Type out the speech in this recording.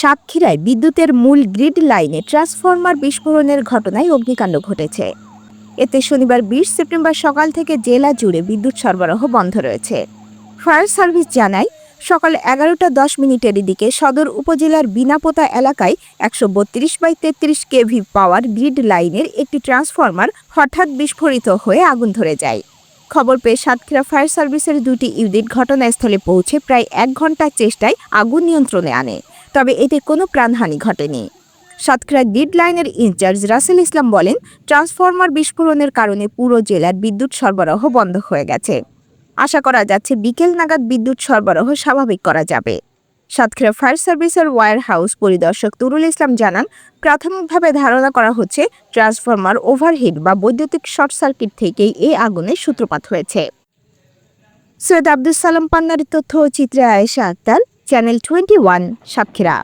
সাতক্ষীরায় বিদ্যুতের মূল গ্রিড লাইনে ট্রান্সফরমার বিস্ফোরণের ঘটনায় অগ্নিকাণ্ড ঘটেছে। এতে শনিবার বিশ সেপ্টেম্বর সকাল থেকে জেলা জুড়ে বিদ্যুৎ সরবরাহ বন্ধ রয়েছে। ফায়ার সার্ভিস জানায়, সকাল এগারোটা দশ মিনিটের দিকে সদর উপজেলার বিনাপোতা এলাকায় একশো বত্রিশ বাই তেত্রিশ কেভি পাওয়ার গ্রিড লাইনের একটি ট্রান্সফরমার হঠাৎ বিস্ফোরিত হয়ে আগুন ধরে যায়। খবর পেয়ে সাতক্ষীরা ফায়ার সার্ভিসের দুটি ইউনিট ঘটনাস্থলে পৌঁছে প্রায় এক ঘণ্টার চেষ্টায় আগুন নিয়ন্ত্রণে আনে। তবে এতে কোনো প্রাণহানি ঘটেনি। সাতক্ষীরা গ্রিড লাইনের ইনচার্জ রাসেল ইসলাম বলেন, ট্রান্সফরমার বিস্ফোরণের কারণে পুরো জেলার বিদ্যুৎ সরবরাহ বন্ধ হয়ে গেছে। আশা করা যাচ্ছে বিকেল নাগাদ বিদ্যুৎ সরবরাহ স্বাভাবিক করা যাবে। সাতক্ষীরা ফায়ার সার্ভিসের ওয়্যার হাউস পরিদর্শক তুরুল ইসলাম জানান, প্রাথমিকভাবে ধারণা করা হচ্ছে ট্রান্সফরমার ওভারহিট বা বৈদ্যুতিক শর্ট সার্কিট থেকেই এই আগুনের সূত্রপাত হয়েছে। সৈয়দ আব্দুল সালাম পান্নার তথ্য চিত্রে Ayesha Akter, channel twenty one, Satkhira.